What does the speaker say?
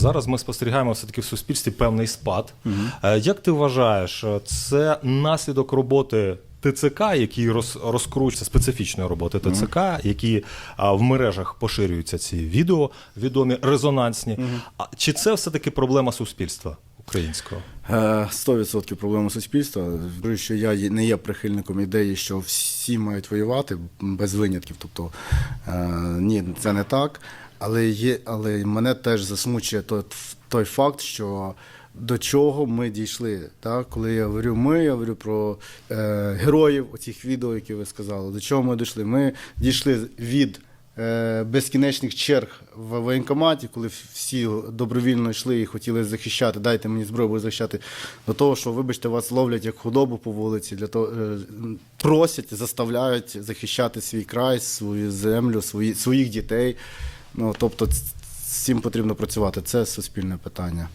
Зараз ми спостерігаємо все таки в суспільстві певний спад. Е, Як ти вважаєш, е, це наслідок роботи? ТЦК, який роз, розкручується специфічної роботи ТЦК, які а, в мережах поширюються ці відео, відомі резонансні. А чи це все таки проблема суспільства українського? Е, 100% проблема суспільства. Говорю, що я не є прихильником ідеї, що всі мають воювати без винятків. Тобто е, ні, це не так. Але є, але мене теж засмучує той, той факт, що до чого ми дійшли. Так? Коли я говорю ми, я говорю про е, героїв оцих відео, які ви сказали. До чого ми дійшли? Ми дійшли від е, безкінечних черг в воєнкоматі, коли всі добровільно йшли і хотіли захищати, дайте мені зброю, буду захищати, до того, що, вибачте, вас ловлять як худобу по вулиці, для того, е, просять, заставляють захищати свій край, свою землю, свої, своїх дітей. Ну, тобто, з цим потрібно працювати. Це суспільне питання.